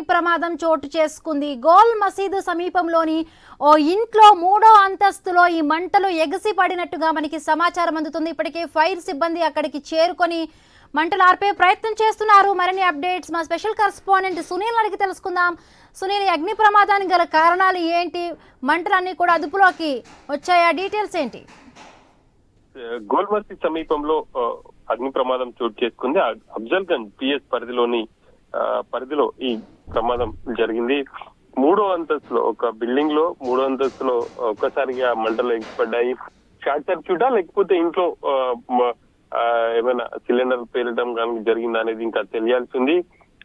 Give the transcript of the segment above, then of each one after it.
ప్రమాదం చోటు చేసుకుంది. గోల్ మసీదు సమీపంలోని ఓ ఇంట్లో మూడో అంతస్తులో ఈ మంటలు ఎగసి పడినట్టుగా మనకి సమాచారం అందుతుంది. ఇప్పటికే ఫైర్ సిబ్బంది అక్కడికి చేరుకొని మంటలు ఆర్పే ప్రయత్నం చేస్తున్నారు. మరిన్ని అప్డేట్స్ మా స్పెషల్ కరస్పాండెంట్ సునీల్ అడిగి తెలుసుకుందాం. సునీల్ అగ్ని ప్రమాదానికి గల కారణాలు ఏంటి? మంటలన్నీ కూడా అదుపులోకి వచ్చాయా? డీటెయిల్స్ ఏంటి? గోల్మర్సి సమీపంలో అగ్ని ప్రమాదం చోటు చేసుకుంది. అ- అఫ్జల్ గంజ్ పిఎస్ పరిధిలోని పరిధిలో ఈ ప్రమాదం జరిగింది. మూడో అంతస్తులో ఒక బిల్డింగ్లో మూడో అంతస్తులో ఒక్కసారిగా మంటలు ఎగిసిపడ్డాయి. షార్ట్ సర్క్యూటా? లేకపోతే ఇంట్లో ఏమైనా సిలిండర్ పేలడం కానీ జరిగిందా అనేది ఇంకా తెలియాల్సి ఉంది.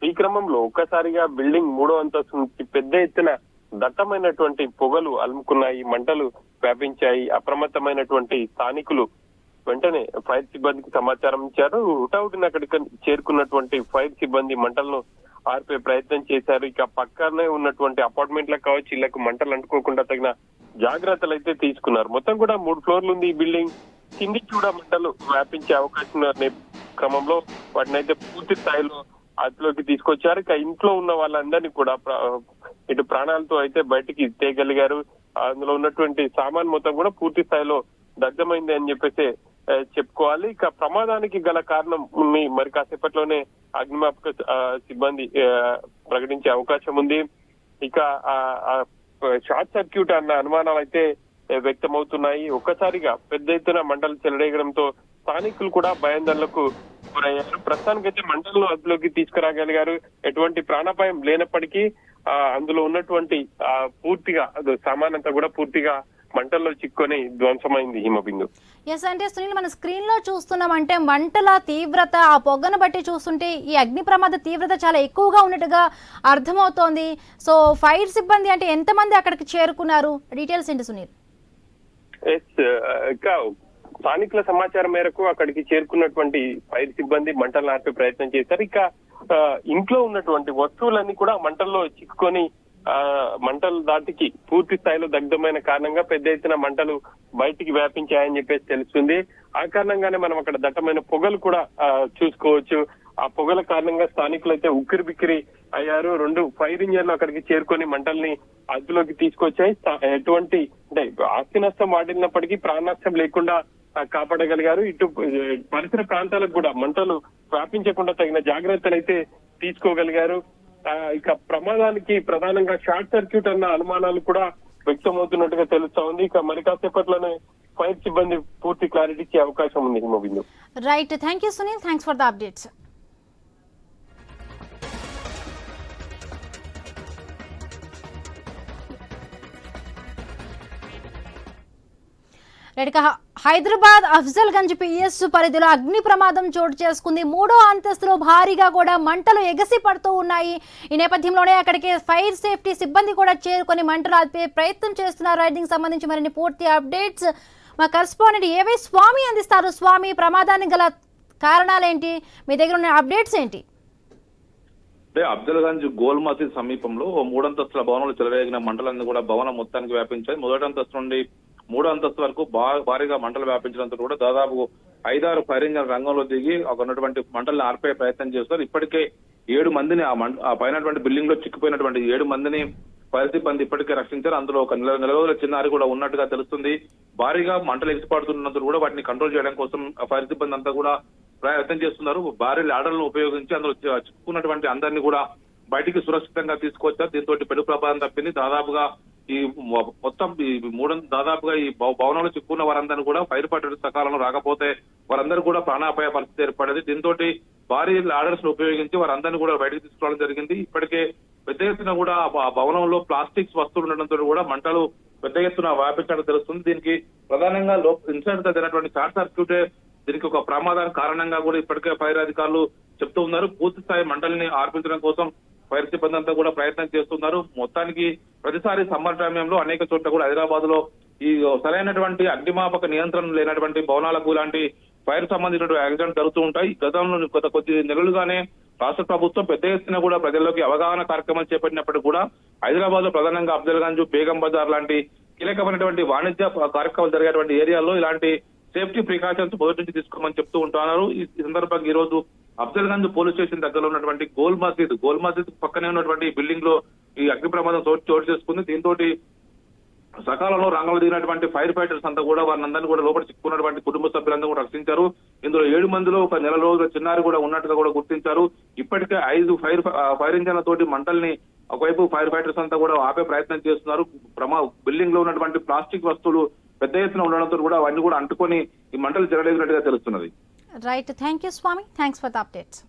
ఈ క్రమంలో ఒక్కసారిగా బిల్డింగ్ మూడో అంతస్తు నుంచి పెద్ద ఎత్తున దట్టమైనటువంటి పొగలు అలుముకున్నాయి మంటలు వ్యాపించాయి. అప్రమత్తమైనటువంటి స్థానికులు వెంటనే ఫైర్ సిబ్బందికి సమాచారం ఇచ్చారు. హుటాహుటిన అక్కడికి చేరుకున్నటువంటి ఫైర్ సిబ్బంది మంటలను ఆర్పే ప్రయత్నం చేశారు. ఇక పక్కనే ఉన్నటువంటి అపార్ట్మెంట్లకు కావచ్చు ఇళ్ళకు మంటలు అంటుకోకుండా తగిన జాగ్రత్తలు అయితే తీసుకున్నారు. మొత్తం కూడా మూడు ఫ్లోర్లు ఉంది ఈ బిల్డింగ్. కిందికి కూడా మంటలు వ్యాపించే అవకాశం అనే క్రమంలో వాటిని అయితే పూర్తి స్థాయిలో అదిలోకి తీసుకొచ్చారు. ఇక ఇంట్లో ఉన్న వాళ్ళందరినీ కూడా ఇటు ప్రాణాలతో అయితే బయటికి తేగలిగారు అందులో ఉన్నటువంటి సామాన్ మొత్తం కూడా పూర్తి స్థాయిలో దగ్ధమైంది అని చెప్పేసి చెప్పుకోవాలి. ఇక ప్రమాదానికి గల కారణం మరి కాసేపట్లోనే అగ్నిమాపక సిబ్బంది ప్రకటించే అవకాశం ఉంది. ఇక ఆ, షార్ట్ సర్క్యూట్ అన్న అనుమానాలు అయితే వ్యక్తమవుతున్నాయి. ఒక్కసారిగా పెద్ద ఎత్తున మంటలు చెలరేగడంతో స్థానికులు కూడా భయాందోళనకు గురయ్యారు. ప్రస్తుతానికైతే మంటలను అదుపులోకి తీసుకురాగలిగారు. ఎటువంటి ప్రాణాపాయం లేనప్పటికీ ఆ, అందులో ఉన్నటువంటి ఆ, పూర్తిగా అది సామాన్ అంతా కూడా పూర్తిగా మంటల్లో చిక్కుకొని ధ్వంసమైంది హిమబిందు. ఎస్ అంటే సునీల్ మన స్క్రీన్లో చూస్తున్నాం అంటే మంటల తీవ్రత ఆ పొగను బట్టి చూస్తుంటే ఈ అగ్ని ప్రమాద తీవ్రత చాలా ఎక్కువగా ఉన్నట్టుగా అర్థమవుతోంది. సో ఫైర్ సిబ్బంది అంటే ఎంతమంది అక్కడికి చేరుకున్నారు? డీటెయిల్స్ ఏంటి సునీల్? ఎస్ ఇంకా స్థానికుల సమాచారం మేరకు అక్కడికి చేరుకున్నటువంటి ఫైర్ సిబ్బంది మంటలు ఆర్పే ప్రయత్నం చేశారు. ఇక ఆ, ఇంట్లో ఉన్నటువంటి వస్తువులన్నీ కూడా మంటల్లో చిక్కుకొని మంటలు దాటికి పూర్తి స్థాయిలో దగ్ధమైన కారణంగా పెద్ద ఎత్తున మంటలు బయటికి వ్యాపించాయని చెప్పేసి తెలుస్తుంది. ఆ కారణంగానే మనం అక్కడ దట్టమైన పొగలు కూడా చూసుకోవచ్చు. ఆ పొగల కారణంగా స్థానికులు అయితే ఉక్కిరి బిక్కిరి అయ్యారు. రెండు ఫైర్ ఇంజన్లు అక్కడికి చేరుకొని మంటల్ని అదుపులోకి తీసుకొచ్చాయి. ఎటువంటి అంటే ఆస్తి నష్టం వాటిల్లినప్పటికీ ప్రాణ నష్టం లేకుండా కాపాడగలిగారు. ఇటు పరిసర ప్రాంతాలకు కూడా మంటలు వ్యాపించకుండా తగిన జాగ్రత్తలు అయితే తీసుకోగలిగారు. ఇక ప్రమాదానికి ప్రధానంగా షార్ట్ సర్క్యూట్ అన్న అనుమానాలు కూడా వ్యక్తమవుతున్నట్టుగా తెలుస్తా ఉంది. ఇక మరి కాసేపట్లోనే ఫైర్ సిబ్బంది పూర్తి క్లారిటీ ఇచ్చే అవకాశం ఉంది Himabindu. Right thank you Sunil thanks for the updates ఇక హైదరాబాద్ అఫ్జల్ గంజ్ పిఎస్ పరిధిలో అగ్ని ప్రమాదం చోటు చేసుకుంది. మూడో అంతస్తులో భారీగా కూడా మంటలు ఎగసి పడుతూ ఉన్నాయి. ఈ నేపథ్యంలోనే అక్కడికి ఫైర్ సేఫ్టీ సిబ్బంది కూడా చేరుకొని మంటలు ఆపే ప్రయత్నం చేస్తున్నారు. రైడింగ్ దీనికి సంబంధించి మరిన్ని పూర్తి అప్డేట్స్ మా కరస్పాండెంట్ ఏవై స్వామి అందిస్తారు. స్వామి ప్రమాదానికి గల కారణాలేంటి? మీ దగ్గర ఉన్న అప్డేట్స్ ఏంటి? అంటే గంజ్ గోల్ మసీద్ సమీపంలో ఓ మూడంతస్తుల భవనంలో చెలరేగిన మంటలన్నీ కూడా భవనం మొత్తానికి వ్యాపించాయి. మొదటి అంతస్తు నుండి మూడో అంతస్తు వరకు భారీగా మంటలు వ్యాపించడంతో కూడా దాదాపు ఐదారు ఫైర్ ఇంజన్ రంగంలో దిగి ఒక ఉన్నటువంటి మంటలను ఆర్పే ప్రయత్నం చేస్తారు ఇప్పటికే ఏడు మందిని ఆ మంట ఆ పైనటువంటి బిల్డింగ్లో చిక్కుపోయినటువంటి ఏడు మందిని ఫైర్ సిబ్బంది ఇప్పటికే రక్షించారు. అందులో ఒక నెల నెల రోజుల చిన్నారి కూడా ఉన్నట్టుగా తెలుస్తుంది. భారీగా మంటలు ఎగిసిపడుతున్నందుకు కూడా వాటిని కంట్రోల్ చేయడం కోసం ఫైర్ సిబ్బంది అంతా కూడా ప్రయత్నం చేస్తున్నారు. భారీ లాడర్లను ఉపయోగించి అందులో చిక్కుకున్నటువంటి అందరినీ కూడా బయటికి సురక్షితంగా తీసుకొచ్చారు. దీంతో పెను ప్రభావం తప్పింది. దాదాపుగా ఈ మొత్తం ఈ మూడు దాదాపుగా ఈ భవనంలో చిక్కున్న వారందరినీ కూడా ఫైర్ పట్టడి సకాలంలో రాకపోతే వారందరూ కూడా ప్రాణాపాయ పరిస్థితి ఏర్పడేది. దీంతో భారీ లాడర్స్ ఉపయోగించి వారందరినీ కూడా బయటకు తీసుకురావడం జరిగింది. ఇప్పటికే పెద్ద ఎత్తున కూడా ఆ భవనంలో ప్లాస్టిక్స్ వస్తువులు ఉండడంతో కూడా మంటలు పెద్ద ఎత్తున వ్యాపించడం తెలుస్తుంది. దీనికి ప్రధానంగా ఇన్సిడెంట్ జరిగినటువంటి షార్ట్ సర్క్యూట్ దీనికి ఒక ప్రమాదానికి కారణంగా కూడా ఇప్పటికే ఫైర్ అధికారులు చెప్తూ ఉన్నారు. పూర్తి స్థాయి మంటల్ని ఆర్పించడం కోసం ఫైర్ సిబ్బంది అంతా కూడా ప్రయత్నం చేస్తున్నారు. మొత్తానికి ప్రతిసారి సమ్మర్ సమయంలో అనేక చోట్ల కూడా హైదరాబాద్లో ఈ సరైనటువంటి అగ్నిమాపక నియంత్రణ లేనటువంటి భవనాలకు ఇలాంటి ఫైర్ సంబంధించినటువంటి యాక్సిడెంట్ జరుగుతూ ఉంటాయి. గతంలో గత కొద్ది నెలలుగానే రాష్ట్ర ప్రభుత్వం పెద్ద ఎత్తున కూడా ప్రజల్లోకి అవగాహన కార్యక్రమాలు చేపట్టినప్పటికీ కూడా హైదరాబాద్లో ప్రధానంగా అఫ్జల్గంజ్ బేగం బజార్ లాంటి కీలకమైనటువంటి వాణిజ్య కార్యక్రమాలు జరిగేటువంటి ఏరియాల్లో ఇలాంటి సేఫ్టీ ప్రికాషన్స్ మొదటి నుంచి తీసుకోమని చెప్తూ ఉంటున్నారు. ఈ సందర్భంగా ఈ రోజు అఫ్జల్గంజ్ పోలీస్ స్టేషన్ దగ్గరలో ఉన్నటువంటి గోల్ మసీద్ గోల్ మసీద్ పక్కనే ఉన్నటువంటి బిల్డింగ్లో ఈ అగ్ని ప్రమాదం చోటు చోటు చేసుకుంది. దీంతో సకాలంలో రంగంలో దిగినటువంటి ఫైర్ ఫైటర్స్ అంతా కూడా వారిని కూడా లోపల చిక్కున్నటువంటి కుటుంబ సభ్యులందరూ కూడా రక్షించారు. ఇందులో ఏడు మందిలో ఒక నెల రోజుల చిన్నారి కూడా ఉన్నట్టుగా కూడా గుర్తించారు. ఇప్పటికే ఐదు ఫైర్ ఫైర్ ఇంజన్ల తోటి మంటల్ని ఒకవైపు ఫైర్ ఫైటర్స్ అంతా కూడా ఆపే ప్రయత్నం చేస్తున్నారు. ప్రమా బిల్డింగ్లో ఉన్నటువంటి ప్లాస్టిక్ వస్తువులు పెద్ద ఎత్తున ఉండడంతో కూడా అవన్నీ కూడా అంటుకొని ఈ మంటలు జరగలేనట్టుగా తెలుస్తున్నది. Right. Thank you, Swami. Thanks for the update.